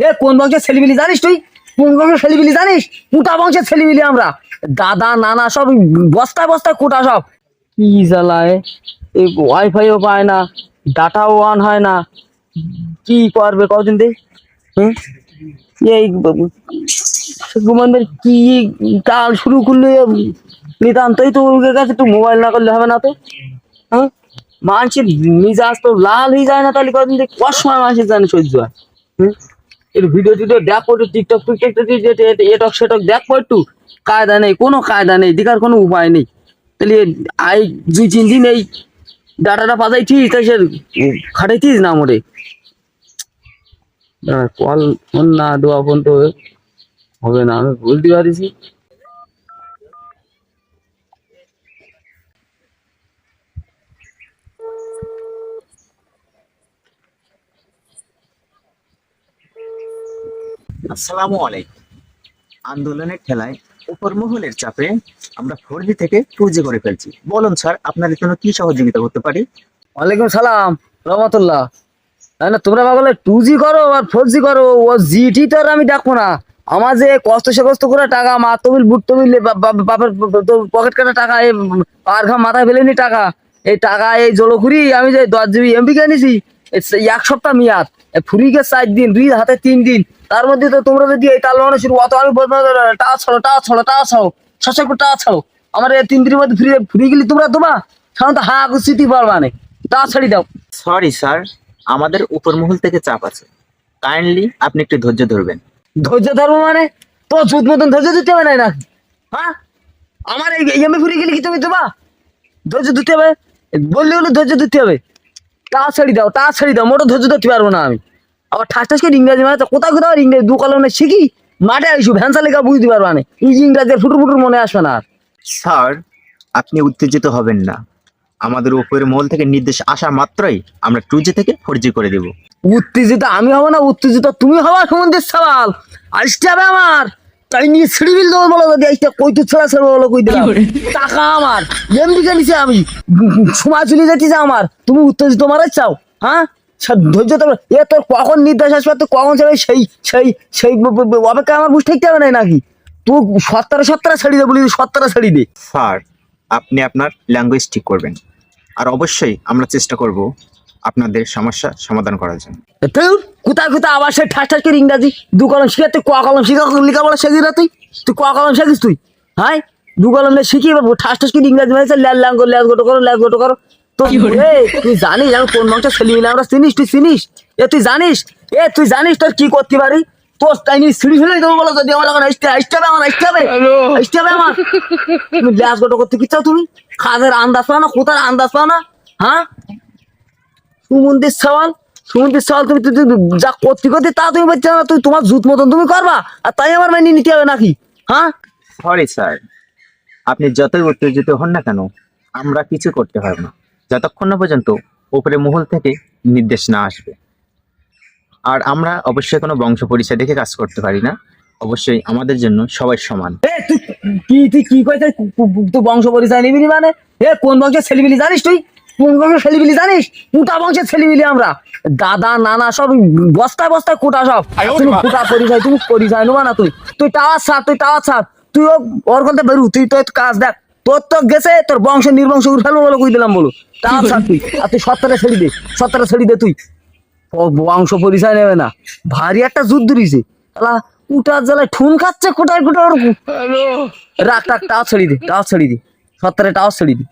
এ, কোন বংশের ছেলেমিলি জানিস তুই? কোন বংশের ছেলেমিলি জানিস? কুটা বংশের ছেলেমিলি আমরা। দাদা, নানা সব বস্তায় বস্তায় কুটা সব। কি জ্বালায় এই ওয়াইফাইও পায় না ডাটাও অন হয় না। কি করবে কদিন দে হুম? এই ঘুমানদের কি কাল শুরু করলে নিতান্তই তো ওর কাছে একটু মোবাইল না করলে হবে না তো? হ্যাঁ মানুষের মিজাজ তো লাল হয়ে যায় না তাহলে কদিন সময় মানুষের জানে সহ্য হয়। হুম? একটু ভিডিও টিডিও দেখ একটু টিকটক টিকটক এটক সেটক দেখ একটু, কায়দা নেই, কোনো কায়দা নেই, দেখার কোনো উপায় নেই। তাহলে আই, দুই, তিন দিন এই ডাটাটা পাঠাইছিস তাই সে খাটাইছিস না মোরে? কল ফোন না দেওয়া ফোন তো হবে না, আমি বলতে পারিছি। আসসালামু আলাইকুম। আন্দোলনের ঠেলায় উপর মহলের চাপে আমরা ফোর জি থেকে টু জি করে ফেলছি। বলুন স্যার, আপনাদের জন্য কি সহযোগিতা করতে পারি? ওয়ালাইকুম সালাম, রহমতুল্লাহ। না না, তোমরা বলে টু জি করো আর ফোর জি করো, ও জিটি তো আর আমি ডাকবো না। আমার যে কষ্ট সে কষ্ট করে টাকা, মা তবিল, বুট তবিল বাপের পকেট কাটা টাকা, এই, পার ঘাম মাথায় ফেলেনি টাকা। এই টাকা, এই জলখুরি, আমি যে দশ জিবি এমবি কিনেছি এই এক সপ্তাহ মেয়াদ। ফুরিকে চার দিন দুই হাতে তিন দিন। তার মধ্যে তো তোমরা যদি এই তাল শুরু অত আমি টাকা ছাড়ো টাকা ছাড়ো টাকা ছাড়ো শাসক টাকা ছাড়ো। আমার এই তিন দিনের মধ্যে ফ্রি ফ্রি গেলি তোমরা তোমা সাধারণত হা স্মৃতি পারবা না টাকা ছাড়ি দাও। সরি স্যার আমাদের উপর মহল থেকে চাপ আছে। কাইন্ডলি আপনি একটু ধৈর্য ধরবেন। ধৈর্য ধরবো মানে? তো চুত মতন ধৈর্য দিতে হবে না হ্যাঁ? আমার এই এমএ ফুরি গেলে কি তুমি দেবা? ধৈর্য দিতে হবে। বললে হলে ধৈর্য দিতে হবে। ছেড়ে দাও টা ছেড়ে দাও মোটর ধৈর্য ধরতে পারব না আমি। আবার ঠাস ঠাস করে ইংরাজি মানে কোথাও কোথাও ইংরেজি দু কলমে শিখি মাঠে আইসু ভ্যানসা লেখা বুঝতে পারবা না এই যে ইংরাজি ফুটুর ফুটুর মনে আসবে না স্যার আপনি উত্তেজিত হবেন না। আমাদের উপরের মহল থেকে নির্দেশ আসা মাত্রই আমরা টু জি থেকে ফোর জি করে দেব। উত্তেজিত আমি হব না উত্তেজিত তুমি হবা সমুদ্রের সওয়াল। আসতে হবে আমার। তাই নিয়ে বিল দেবো বলো যদি আইসটা কই ছেড়া ছেড়ে বলো কই দিলাম। টাকা আমার। এমডিকে নিছে আমি। সময় চলে যাচ্ছি আমার। তুমি উত্তেজিত মারা চাও হ্যাঁ? ধৈর্য তো এ তোর কখন নির্দেশ আসবে তুই কখন যাবে সেই সেই সেই অপেক্ষা আমার বুঝতে হবে না নাকি? তুই সত্তরে সত্তরে ছাড়ি দে বলি সত্তরে ছাড়ি দে। স্যার আপনি আপনার ল্যাঙ্গুয়েজ ঠিক করবেন। আর অবশ্যই আমরা চেষ্টা করব আপনাদের সমস্যা সমাধান করার জন্য। তুই কোথায় কোথায় আবার সে ঠাস ঠাস করে ইংরাজি দু কলম শিখে তুই ক কলম শিখা লিখা বলা শিখি না তুই? তুই ক কলম শিখিস তুই? হ্যাঁ? দু কলম নিয়ে শিখি এবার ঠাস ঠাস করে ইংরাজি মানে ল্যাল ল্যাং করো ল্যাস গোটো করো ল্যাস গোটো করো। তুই জানিস আমি কোন মাংসটা ছেলে মিলে আমরা চিনিস তুই চিনিস? এ তুই জানিস? এ তুই জানিস তোর কি করতে পারি? তোর তাই নিয়ে সিঁড়ি ফেলে দেবো বলো যদি আমার এখন আসতে আসতে হবে আমার আসতে হবে। আসতে হবে আমার। তুমি ল্যাস গোটো করতে কি চাও তুমি? খাদের আন্দাজ পাও না কোথার আন্দাজ পাও না? হ্যাঁ? সুমন্দির সওয়াল সুমন্দির সওয়াল তুমি যা করতে করতে তা তুমি বলছো না তুই তোমার জুত মতন তুমি করবা আর তাই আমার মাইনে নিতে হবে নাকি? হ্যাঁ? সরি স্যার আপনি যতই উত্তেজিত হন না কেন আমরা কিছু করতে পারব না। যতক্ষণ না পর্যন্ত উপরে মহল থেকে নির্দেশ না আসবে। আর আমরা অবশ্যই কোনো বংশ পরিচয় দেখে কাজ করতে পারি না। অবশ্যই আমাদের জন্য সবাই সমান। এ তুই কি তুই কি কইতে তুই বংশ পরিচয় নিবি মানে? এ কোন বংশের ছেলেবিলি জানিস তুই? ছেলেবিলি জানিস? বংশের ছেলেবিলি আমরা। দাদা নানা সব বস্তায় বস্তায় কুটা সব। তুমি কুটা পরিচয় তুমি পরিচয় নেবা না তুই। তুই টাওয়ার ছাড় তুই টাওয়ার ছাড়। তুই ওর কথা বেরু তুই তো কাজ দেখ। তোর তো গেছে তোর বংশ নির্বংশ ফেলব বলে কই দিলাম বলো। টাওয়ার ছাড় তুই। আর তুই সত্তরে ছেড়ে দে সত্তরে ছেড়ে দে তুই। ও বংশ পরিচয় নেবে না। ভারী একটা যুদ্ধ দিছে। আলা উটার জ্বালায় ঠুন খাচ্ছে কোটায় কোটায় রাখ রাখ টাও ছেড়ে দে টাও ছেড়ে দে। সত্তরে টাও ছেড়ে দে।